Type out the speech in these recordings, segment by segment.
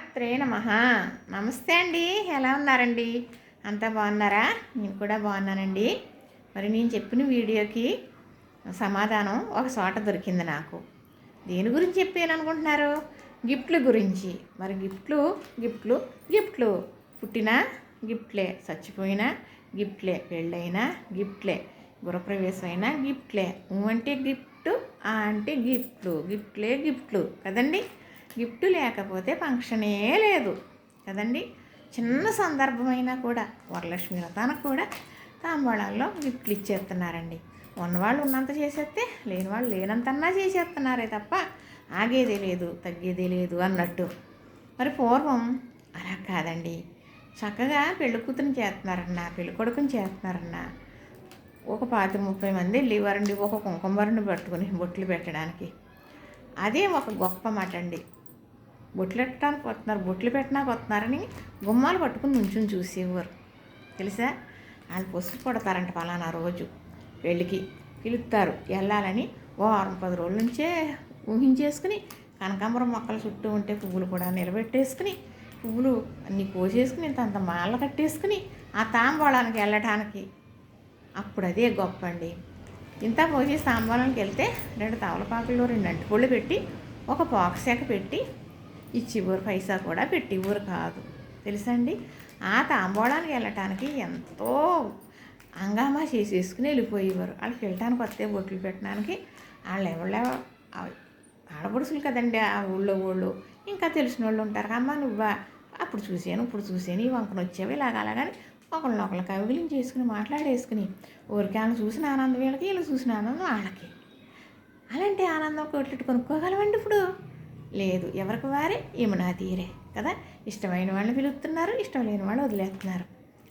శ్రీమాత్రే నమ. నమస్తే అండి. ఎలా ఉన్నారండి? అంతా బాగున్నారా? నేను కూడా బాగున్నానండి. మరి నేను చెప్పిన వీడియోకి సమాధానం ఒక చోట దొరికింది నాకు. దేని గురించి చెప్పాను అనుకుంటున్నారు గిఫ్ట్ల గురించి. మరి గిఫ్ట్లు గిఫ్ట్లు గిఫ్ట్లు. పుట్టినా గిఫ్ట్లే. చచ్చిపోయినా గిఫ్ట్లే. పెళ్ళైనా గిఫ్ట్లే. గృహప్రవేశం అయినా గిఫ్ట్లే అంటే గిఫ్ట్ ఆ అంటే గిఫ్ట్లు. గిఫ్ట్లే గిఫ్ట్లు. కదండి? గిఫ్ట్ లేకపోతే ఫంక్షనే లేదు. కదండి? చిన్న సందర్భమైనా కూడా వరలక్ష్మి వ్రతానికి కూడా తాంబూలాల్లో గిఫ్ట్లు ఇచ్చేస్తున్నారండి. ఉన్నవాళ్ళు ఉన్నంత చేసేస్తే లేని వాళ్ళు లేనంతన్నా చేసేస్తున్నారే తప్ప ఆగేదే లేదు తగ్గేదే లేదు అన్నట్టు. మరి పూర్వం అలా కాదండి. చక్కగా పెళ్ళి కూతురుని చేస్తున్నారన్న పెళ్ళి కొడుకుని చేస్తున్నారన్న ఒక పాతి ముప్పై మంది వెళ్ళేవారండి ఒక కుంకుమరిని పట్టుకుని బొట్లు పెట్టడానికి. అదే ఒక గొప్ప మాట అండి బొట్లు పెట్టడానికి వస్తున్నారు బొట్లు పెట్టడానికి వస్తున్నారని గుమ్మాలు పట్టుకుని నుంచుని చూసేవారు. తెలుసా? వాళ్ళు పసుపు కొడతారంట పలానా రోజు. పెళ్ళికి పిలుస్తారు. వెళ్ళాలని ఓ వారం పది రోజుల నుంచే ఊహించేసుకుని కనకాంబరం మొక్కల చుట్టూ ఉంటే పువ్వులు కూడా నిలబెట్టేసుకుని పువ్వులు అన్నీ కోసేసుకుని ఇంత మాల కట్టేసుకుని ఆ తాంబూలానికి వెళ్ళటానికి. అప్పుడు అదే గొప్ప అండి ఇంత పోసి తాంబూలానికి వెళ్తే రెండు తవలపాకులు రెండు అంటిపళ్ళు పెట్టి ఒక పోకశాఖ పెట్టి ఇచ్చి ఊరు పైసా కూడా పెట్టి ఊరు కాదు. తెలుసండి? ఆ తాంబోళానికి వెళ్ళటానికి ఎంతో అంగామా చేసేసుకుని వెళ్ళిపోయేవారు. వాళ్ళకి వెళ్ళటానికి వస్తే బొట్లు పెట్టడానికి వాళ్ళు ఎవరో ఆడపడుసులు కదండి ఆ ఊళ్ళో ఊళ్ళు ఇంకా తెలిసిన వాళ్ళు ఉంటారు అమ్మ నువ్వా? అప్పుడు చూసాను ఇప్పుడు చూసాను ఈ వంకన వచ్చేవి ఇలాగ అలాగని ఒకళ్ళని ఒకళ్ళ కవిలింగ్ చేసుకుని మాట్లాడేసుకుని ఊరికి వాళ్ళని చూసిన ఆనందం వీళ్ళకి వీళ్ళు చూసిన ఆనందం వాళ్ళకి. అలాంటి ఆనందం కొట్లు కొనుక్కోగలమండి ఇప్పుడు? లేదు. ఎవరికి వారే? ఏమన్నా తీరే. కదా? ఇష్టమైన వాళ్ళని పిలుస్తున్నారు ఇష్టం లేని వాళ్ళు వదిలేస్తున్నారు.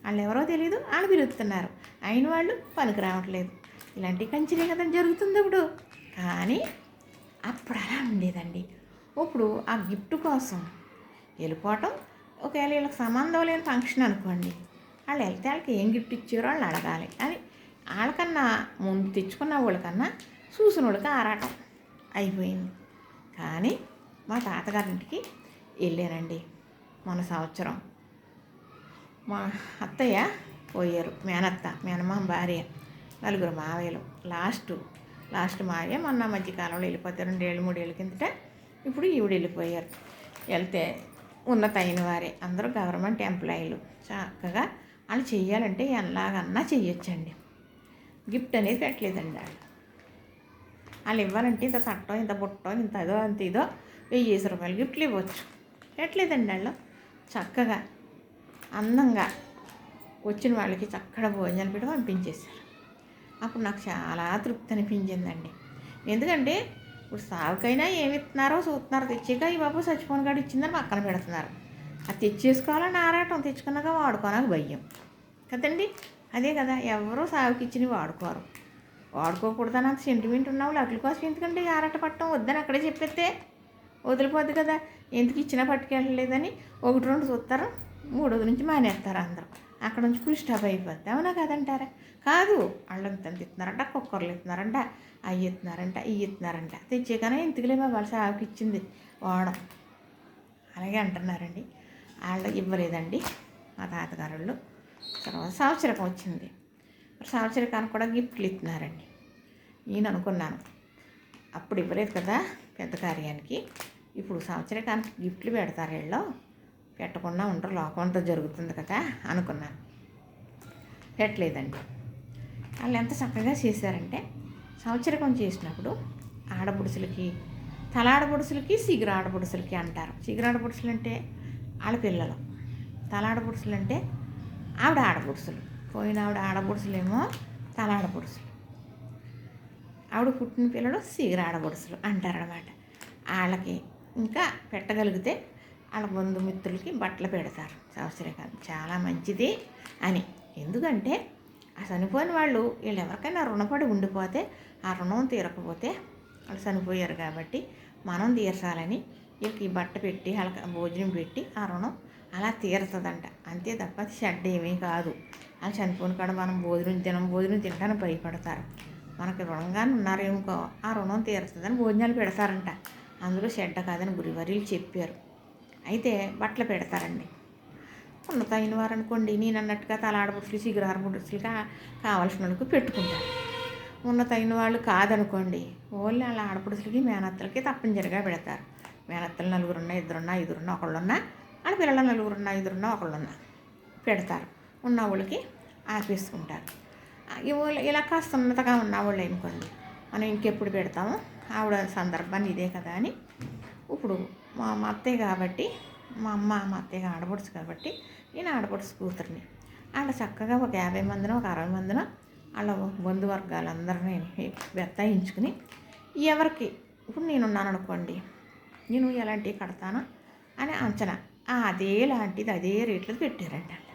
వాళ్ళు ఎవరో తెలియదు వాళ్ళు పిలుస్తున్నారు. అయిన వాళ్ళు పనికి రావట్లేదు. ఇలాంటి కంచినే కదా జరుగుతుంది ఇప్పుడు. కానీ అప్పుడు అలా ఉండేదండి. ఇప్పుడు ఆ గిఫ్ట్ కోసం వెళ్ళిపోవటం ఒకవేళ వీళ్ళకి సంబంధం లేని ఫంక్షన్ అనుకోండి వాళ్ళు వెళ్తే వాళ్ళకి ఏం గిఫ్ట్ ఇచ్చారో వాళ్ళు అడగాలి. అని వాళ్ళకన్నా ముందు తెచ్చుకున్న వాళ్ళకన్నా చూసిన వాళ్ళకి ఆరాటం అయిపోయింది. కానీ మా తాతగారింటికి వెళ్ళానండి మొన్న సంవత్సరం. మా అత్తయ్య పోయారు మేనత్త మేనమామ భార్య నలుగురు మావయ్యలు. లాస్ట్ లాస్ట్ మావయ్య మొన్న మధ్యకాలంలో వెళ్ళిపోతే రెండేళ్ళు మూడేళ్ళ కిందట ఇప్పుడు ఈవిడ వెళ్ళిపోయారు. వెళ్తే ఉన్నత అయిన వారే అందరూ గవర్నమెంట్ ఎంప్లాయీలు. చక్కగా వాళ్ళు చెయ్యాలంటే ఎలాగన్నా చేయొచ్చండి గిఫ్ట్ అనేది పెట్టలేదండి వాళ్ళు. వాళ్ళు ఇవ్వాలంటే ఇంత తట్టో ఇంత బుట్టో ఇంత అదో అంత ఇదో వెయ్యేసి రూపాయలు గిఫ్ట్లు ఇవ్వచ్చు. ఎట్లేదండి వాళ్ళు. చక్కగా అందంగా వచ్చిన వాళ్ళకి చక్కగా భోజనాలు పెట్టి పంపించేశారు. అప్పుడు నాకు చాలా తృప్తి అనిపించిందండి. ఎందుకంటే ఇప్పుడు సాగుకైనా ఏమి ఇస్తున్నారో చూస్తున్నారో. తెచ్చాక ఈ బాబు చచ్చిపోని కాడు ఇచ్చిందని పక్కన పెడుతున్నారు. అది తెచ్చేసుకోవాలని ఆరాటం తెచ్చుకున్నాక వాడుకోనాక భయం. కదండి? అదే కదా ఎవరో సాగుకి ఇచ్చినవి వాడుకోరు. వాడుకోకూడదని అంత సెంటిమెంట్ ఉన్న వాళ్ళు అట్ల కోసం ఎందుకంటే ఆరాట పట్టడం వద్దని అక్కడే చెప్పేస్తే వదిలిపోద్ది కదా. ఎందుకు ఇచ్చినా పట్టుకెళ్ళలేదని ఒకటి రెండు చూస్తారు మూడోది నుంచి మానేస్తారు అందరూ. అక్కడ నుంచి ఫుల్ స్టాప్ అయిపోద్ది. అవునా కదంటారా? కాదు. వాళ్ళంత ఇస్తున్నారంట కుక్కర్లు ఇస్తున్నారంట అవి ఇస్తున్నారంట ఇవి ఇస్తున్నారంట తెచ్చేకనే ఇంతకులే మా వాళ్ళ సాగుకి ఇచ్చింది? ఓణం. అలాగే అంటున్నారండి. వాళ్ళు ఇవ్వలేదండి మా తాతగారు తర్వాత సంవత్సరం వచ్చింది. మరి సంవత్సరకానికి కూడా గిఫ్ట్లు ఇస్తున్నారండి. నేను అనుకున్నాను. అప్పుడు ఇవ్వలేదు కదా. పెద్ద కార్యానికి. ఇప్పుడు సంవత్సరకానికి గిఫ్ట్లు పెడతారు వీళ్ళు. పెట్టకుండా ఉండరు. లోకం అంతా జరుగుతుంది కదా అనుకున్నాను. పెట్టలేదండి. వాళ్ళు ఎంత చక్కగా చేశారంటే సంవత్సరకం చేసినప్పుడు ఆడబుడుసులకి తలాడబుడుసులకి సిగురు ఆడబుడుసులకి అంటారు. సిగురు ఆడబుడుసులు అంటే వాళ్ళ పిల్లలు. తలాడబుడుసులు అంటే ఆవిడ ఆడబుడుసులు పోయిన ఆవిడ ఆడబుడుసులేమో తలాడబుడుసులు ఆవిడ పుట్టిన పిల్లలు సిగురు ఆడబుడుసులు అంటారనమాట వాళ్ళకి ఇంకా పెట్టగలిగితే వాళ్ళ బంధుమిత్రులకి బట్టలు పెడతారు. సంవత్సరకాలం చాలా మంచిది అని. ఎందుకంటే ఆ చనిపోయిన వాళ్ళు వీళ్ళు ఎవరికైనా రుణపడి ఉండిపోతే ఆ రుణం తీరకపోతే వాళ్ళు చనిపోయారు కాబట్టి మనం తీర్చాలని వీళ్ళకి బట్ట పెట్టి వాళ్ళకి భోజనం పెట్టి ఆ రుణం అలా తీరుతుందంట. అంతే తప్ప షెడ్ ఏమీ కాదు. వాళ్ళు చనిపోయిన కాడ మనం భోజనం తినం భోజనం తినడానికి భయపడతారు. మనకి రుణంగానే ఉన్నారేమో ఆ రుణం తీరుతుందని భోజనాలు పెడతారంట. అందులో చెడ్డ కాదని గురివరీలు చెప్పారు. అయితే బట్టలు పెడతారండి. ఉన్నత అయిన వారు అనుకోండి నేను అన్నట్టుగా తలాడబుట్లు చిగురారు బుడ్సులుగా కావాల్సిన వాళ్ళకి పెట్టుకుంటారు. ఉన్నత అయిన వాళ్ళు కాదనుకోండి ఓన్లీ వాళ్ళ ఆడపడుసులకి మేనత్తలకి తప్పనిసరిగా పెడతారు. మేనత్తలు నలుగురున్నా ఇద్దరున్నా ఐదురున్నా ఒకళ్ళున్నా వాళ్ళ పిల్లలు నలుగురున్నా ఐదురున్నా ఒకళ్ళున్నా పెడతారు. ఉన్న వాళ్ళకి ఆపేసుకుంటారు. వాళ్ళు ఇలా కాస్త ఉన్నతగా ఉన్న వాళ్ళు అనుకోండి మనం ఇంకెప్పుడు పెడతాము? ఆవిడ సందర్భాన్ని ఇదే కదా అని. ఇప్పుడు మా మా అత్తయ్య కాబట్టి మా అమ్మ మా అత్తయ్య ఆడపడుచు కాబట్టి నేను ఆడపడుచు కూతురిని. ఆడ చక్కగా ఒక యాభై మందిన ఒక అరవై మందిన వాళ్ళ బంధువర్గాలందరినీ బెత్తాయించుకుని ఎవరికి ఇప్పుడు నేనున్నాను అనుకోండి నేను ఎలాంటివి కడతాను అని అంచనా. అదే లాంటిది అదే రేట్లకు పెట్టారండి వాళ్ళు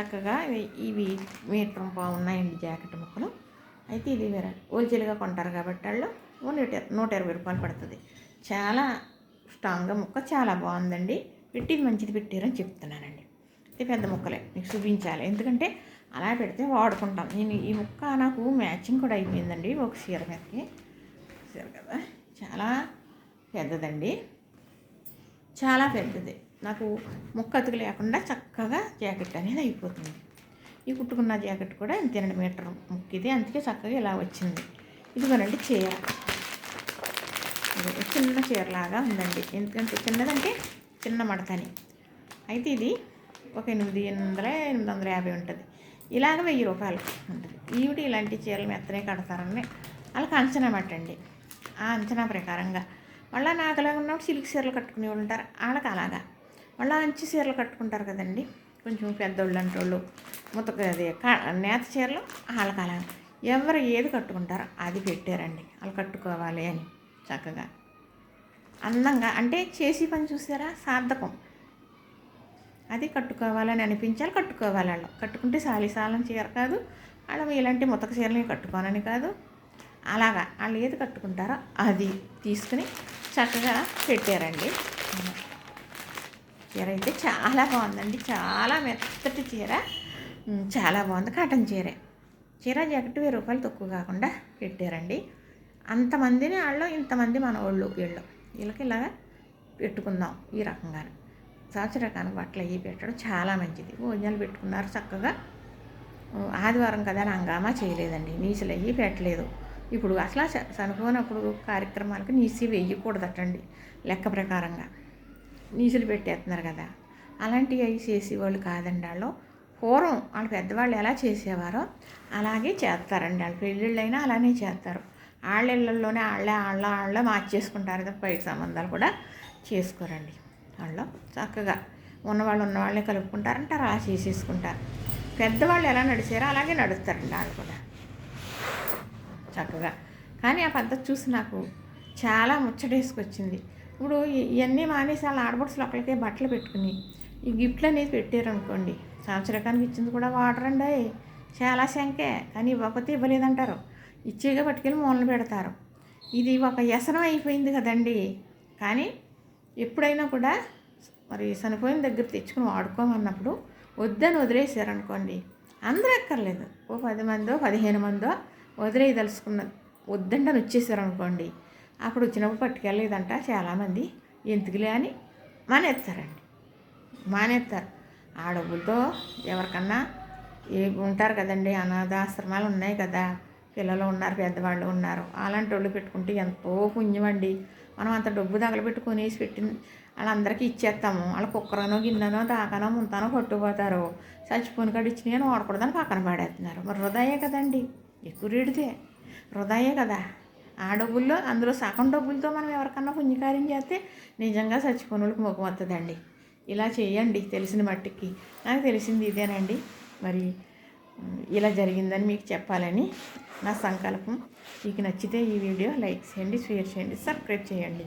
చక్కగా ఇవి- మీటర్ బాగున్నాయండి జాకెట్ ముక్కలు. అయితే ఇది వేరే. హోల్సేల్గా కొంటారు కాబట్టి వాళ్ళు ఓ నూట నూట ఇరవై రూపాయలు పడుతుంది. చాలా స్ట్రాంగ్గా ముక్క చాలా బాగుందండి. పెట్టి మంచిది పెట్టారని చెప్తున్నానండి. ఇది పెద్ద ముక్కలే మీకు చూపించాలి. ఎందుకంటే అలా పెడితే వాడుకుంటాం. నేను ఈ ముక్క నాకు మ్యాచింగ్ కూడా అయిపోయిందండి ఒక చీర మీదకి. చీర కదా చాలా పెద్దదండి. చాలా పెద్దది. నాకు ముక్క అతుకు లేకుండా చక్కగా జాకెట్ అనేది అయిపోతుంది. ఈ కుట్టుకున్న జాకెట్ కూడా ఇంతేనండి మీటర్ ముక్కిది. అందుకే చక్కగా ఇలా వచ్చింది. ఇదిగోనండి చీర. చిన్న చీరలాగా ఉందండి. ఎందుకంటే చిన్నదంటే చిన్న మడతని. అయితే ఇది ఒక ఎనిమిది వందల ఎనిమిది వందల యాభై ఉంటుంది. ఇలాగ వెయ్యి రూపాయలు ఉంటుంది. ఈవిడ ఇలాంటి చీరలు మెత్తనే కడతారని వాళ్ళకి అంచనా పెట్టండి. ఆ అంచనా ప్రకారంగా. మళ్ళీ నాకులాగా ఉన్నప్పుడు సిల్క్ చీరలు కట్టుకునే వాళ్ళు ఉంటారు. వాళ్ళకి అలాగా. మళ్ళీ అంచు చీరలు కట్టుకుంటారు కదండి. కొంచెం పెద్దోళ్ళు అంటోళ్ళు. ముతక అది నేత చీరలు వాళ్ళకి ఎవరు ఏది కట్టుకుంటారో అది పెట్టారండి. వాళ్ళు కట్టుకోవాలి అని చక్కగా. అందంగా అంటే చేసి పని చూసారా? సార్థకం. అది కట్టుకోవాలని అనిపించాలి కట్టుకోవాలి వాళ్ళు కట్టుకుంటే సాలిసాలం చీర కాదు వాళ్ళు ఇలాంటి ముతక చీరని కట్టుకోనని కాదు. అలాగా వాళ్ళు ఏది కట్టుకుంటారో అది తీసుకుని చక్కగా పెట్టారండి. చీర అయితే చాలా బాగుందండి. చాలా మెత్తటి చీర. చాలా బాగుంది. కాటన్ చీరే. చీర జాకెట్ వెయ్యి రూపాయలు తక్కువ కాకుండా పెట్టారండి. అంతమందిని వాళ్ళు ఇంతమంది మన వాళ్ళు. వీళ్ళు వీళ్ళకి ఇలాగా పెట్టుకుందాం ఈ రకంగా సంవత్సరకానికి బట్టలు అవి పెట్టడం చాలా మంచిది. భోజనాలు పెట్టుకున్నారు చక్కగా. ఆదివారం కదా అని హంగామా చేయలేదండి. నీసులు అయ్యి పెట్టలేదు. ఇప్పుడు అసలు చనిపోయినప్పుడు కార్యక్రమాలకు నీసి వేయకూడదటండి లెక్క ప్రకారంగా. నీసులు పెట్టేస్తున్నారు కదా. అలాంటివి అవి చేసేవాళ్ళు కాదండి వాళ్ళు. పూర్వం వాళ్ళ పెద్దవాళ్ళు ఎలా చేసేవారో అలాగే చేస్తారండి. వాళ్ళ పెళ్ళిళ్ళైనా అలానే చేస్తారు. వాళ్ళ ఇళ్ళల్లోనే వాళ్ళే వాళ్ళ వాళ్ళ మార్చేసుకుంటారు తప్ప బయట సంబంధాలు కూడా చేసుకోరండి. వాళ్ళు చక్కగా ఉన్నవాళ్ళు ఉన్నవాళ్ళే కలుపుకుంటారంటారు అలా చేసేసుకుంటారు. పెద్దవాళ్ళు ఎలా నడిచారో అలాగే నడుస్తారండి వాళ్ళు కూడా. చక్కగా. కానీ ఆ పద్ధతి చూసి నాకు చాలా ముచ్చటేసుకొచ్చింది. ఇప్పుడు ఇవన్నీ మానేసి వాళ్ళ ఆడబడుసులు ఒకరికే బట్టలు పెట్టుకుని ఈ గిఫ్ట్లు అనేది పెట్టారనుకోండి సంవత్సరకానికి ఇచ్చింది కూడా వాటర్ అండి. చాలా శంకే. కానీ ఇవ్వకపోతే ఇవ్వలేదంటారు. ఇచ్చేగా పట్టుకెళ్ళి మూలన పెడతారు. ఇది ఒక వ్యసనం అయిపోయింది కదండి. కానీ ఎప్పుడైనా కూడా మరి చనిపోయిన దగ్గర తెచ్చుకుని వాడుకోమన్నప్పుడు వద్దని వదిలేసారనుకోండి అందరూ ఎక్కర్లేదు ఓ పది మందో పదిహేను మందో వదిలేయదలుచుకున్న వద్దంటని వచ్చేసారనుకోండి అప్పుడు వచ్చినప్పుడు పట్టుకెళ్ళలేదంట చాలామంది. ఎందుకులే అని మానేస్తారండి. మానేస్తారు. ఆ డబ్బులతో ఎవరికన్నా ఏ ఉంటారు కదండి అనాథాశ్రమాలు ఉన్నాయి కదా పిల్లలు ఉన్నారు పెద్దవాళ్ళు ఉన్నారు అలాంటి వాళ్ళు పెట్టుకుంటే ఎంతో పుణ్యం అండి. మనం అంత డబ్బు తగలబెట్టి కొనేసి వాళ్ళందరికీ ఇచ్చేస్తాము. వాళ్ళ కుక్కరనో గిన్నెనో దాకానో ముంతానో పట్టుకుపోతారు. చచ్చిపోని కాడ ఇచ్చినాయి అని వాడకూడదని పక్కన పడేస్తున్నారు. మరి వృధాయే కదండి ఎక్కువ రేడితే వృధాయే కదా. ఆ డబ్బుల్లో అందులో సగం డబ్బులతో మనం ఎవరికన్నా పుణ్యకార్యం చేస్తే నిజంగా చచ్చిపోయిన వాళ్ళకి ముఖం వస్తుందండి ఇలా చేయండి తెలిసిన మట్టికి. నాకు తెలిసింది ఇదేనండి. మరి ఇలా జరిగిందని మీకు చెప్పాలని నా సంకల్పం. మీకు నచ్చితే ఈ వీడియో లైక్ చేయండి షేర్ చేయండి సబ్స్క్రైబ్ చేయండి.